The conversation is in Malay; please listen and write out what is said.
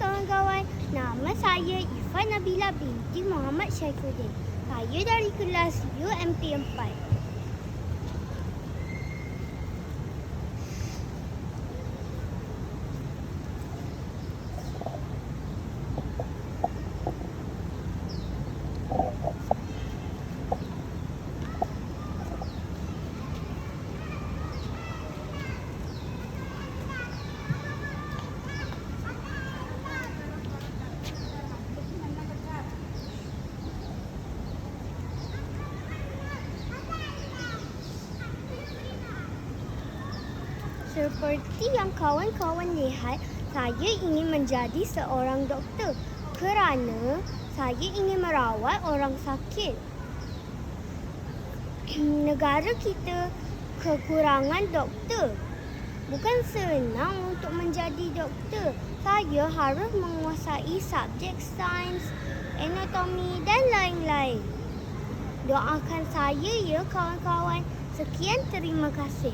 kawan-kawan, nama saya Ifan Nabila binti Muhammad Syaikuddin. Saya dari kelas UMP 4. Seperti yang kawan-kawan lihat, saya ingin menjadi seorang doktor kerana saya ingin merawat orang sakit. Negara kita kekurangan doktor. Bukan senang untuk menjadi doktor. Saya harus menguasai subjek sains, anatomi dan lain-lain. Doakan saya ya kawan-kawan. Sekian terima kasih.